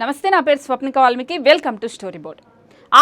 నమస్తే నా పేరు Swapnika Valmiki. Welcome to story board.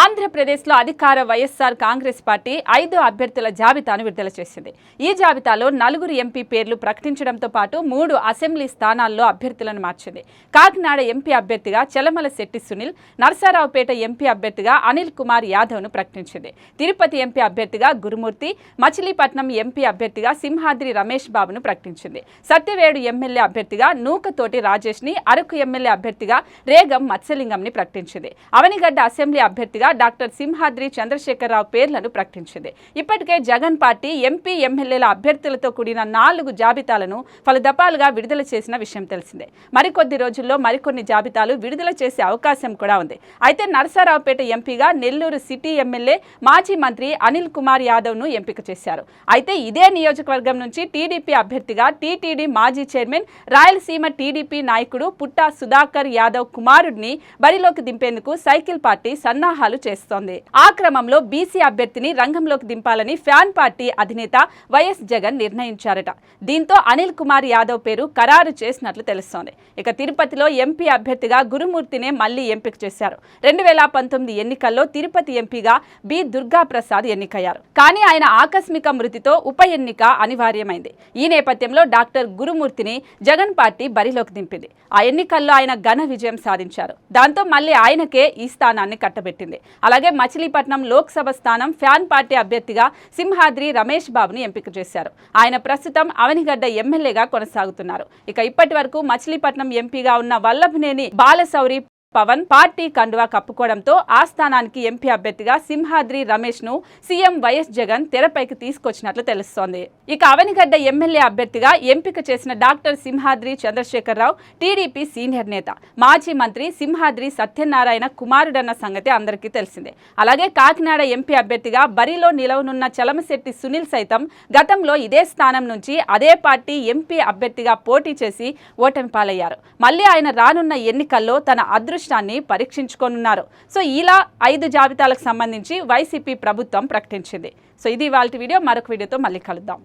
ఆంధ్రప్రదేశ్లో అధికార వైఎస్ఆర్ కాంగ్రెస్ పార్టీ ఐదు అభ్యర్థుల జాబితాను విడుదల చేసింది. ఈ జాబితాలో నలుగురు ఎంపీ పేర్లు ప్రకటించడంతో పాటు మూడు అసెంబ్లీ స్థానాల్లో అభ్యర్థులను మార్చింది. కాకినాడ ఎంపీ అభ్యర్థిగా చలమల శెట్టి సునీల్ నరసరావుపేట ఎంపీ అభ్యర్థిగా అనిల్ కుమార్ యాదవ్ను ప్రకటించింది. తిరుపతి ఎంపీ అభ్యర్థిగా గురుమూర్తి మచిలీపట్నం ఎంపీ అభ్యర్థిగా సింహాద్రి రమేష్ బాబును ప్రకటించింది. సత్యవేడు ఎమ్మెల్యే అభ్యర్థిగా నూకతోటి రాజేష్ని అరకు ఎమ్మెల్యే అభ్యర్థిగా రేగం మత్స్యలింగంని ప్రకటించింది. అవనిగడ్డ అసెంబ్లీ అభ్యర్థిగా డాక్టర్ సింహాద్రి చంద్రశేఖరరావు పేర్లను ప్రకటించింది. ఇప్పటికే జగన్ పార్టీ ఎంపీ ఎమ్మెల్యేల అభ్యర్థులతో కూడిన నాలుగు జాబితాలను పలు దఫాలుగా విడుదల చేసిన విషయం తెలిసిందే. మరికొద్ది రోజుల్లో మరికొన్ని జాబితాలు విడుదల చేసే అవకాశం కూడా ఉంది. అయితే నరసరావుపేట ఎంపీగా నెల్లూరు సిటీ ఎమ్మెల్యే మాజీ మంత్రి అనిల్ కుమార్ యాదవ్ను ఎంపిక చేశారు. అయితే ఇదే నియోజకవర్గం నుంచి టీడీపీ అభ్యర్థిగా టీటీడీ మాజీ చైర్మన్ రాయలసీమ టీడీపీ నాయకుడు పుట్టా సుధాకర్ యాదవ్ కుమారుడిని బరిలోకి దింపేందుకు సైకిల్ పార్టీ సన్నాహాలు చేస్తోంది. ఆ క్రమంలో బీసీ అభ్యర్థిని రంగంలోకి దింపాలని ఫ్యాన్ పార్టీ అధినేత వైఎస్ జగన్ నిర్ణయించారట. దీంతో అనిల్ కుమార్ యాదవ్ పేరు ఖరారు చేసినట్లు తెలుస్తోంది. ఇక తిరుపతిలో ఎంపీ అభ్యర్థిగా గురుమూర్తినే మళ్ళీ ఎంపిక చేశారు. రెండు వేల పంతొమ్మిది ఎన్నికల్లో తిరుపతి ఎంపీగా బి దుర్గా ప్రసాద్ ఎన్నికయ్యారు. కానీ ఆయన ఆకస్మిక మృతితో ఉప ఎన్నిక అనివార్యమైంది. ఈ నేపథ్యంలో డాక్టర్ గురుమూర్తిని జగన్ పార్టీ బరిలోకి దింపింది. ఆ ఎన్నికల్లో ఆయన ఘన విజయం సాధించారు. దాంతో మళ్ళీ ఆయనకే ఈ స్థానాన్ని కట్టబెట్టింది. అలాగే మచిలీపట్నం లోక్సభ స్థానం ఫ్యాన్ పార్టీ అభ్యర్థిగా సింహాద్రి రమేష్ బాబును ఎంపిక చేశారు. ఆయన ప్రస్తుతం అవనిగడ్డ ఎమ్మెల్యేగా కొనసాగుతున్నారు. ఇక ఇప్పటి వరకు మచిలీపట్నం ఎంపీగా ఉన్న వల్లభనేని బాలశౌరి పవన్ పార్టీ కండువా కప్పుకోవడంతో ఆ స్థానానికి ఎంపీ అభ్యర్థిగా సింహాద్రి రమేష్ను సీఎం వైఎస్ జగన్ తెరపైకి తీసుకొచ్చినట్లు తెలుస్తోంది. ఇక అవనిగడ్డ ఎమ్మెల్యే అభ్యర్థిగా ఎంపిక చేసిన doctor Simhadri Chandrasekhara Rao TDP senior నేత మాజీ మంత్రి సింహాద్రి సత్యనారాయణ కుమారుడన్న సంగతి అందరికీ తెలిసిందే. అలాగే కాకినాడ ఎంపీ అభ్యర్థిగా బరిలో నిలవనున్న చలమశెట్టి సునీల్ సైతం గతంలో ఇదే స్థానం నుంచి అదే పార్టీ ఎంపీ అభ్యర్థిగా పోటీ చేసి ఓటమి పాలయ్యారు. మళ్ళీ ఆయన రానున్న ఎన్నికల్లో తన అదృష్టాన్ని పరీక్షించుకోనున్నారు. సో ఇలా ఐదు జాబితాలకు సంబంధించి వైసీపీ ప్రభుత్వం ప్రకటించింది. సో ఇది వాళ్ళ వీడియో. మరొక వీడియోతో మళ్ళీ కలుద్దాం.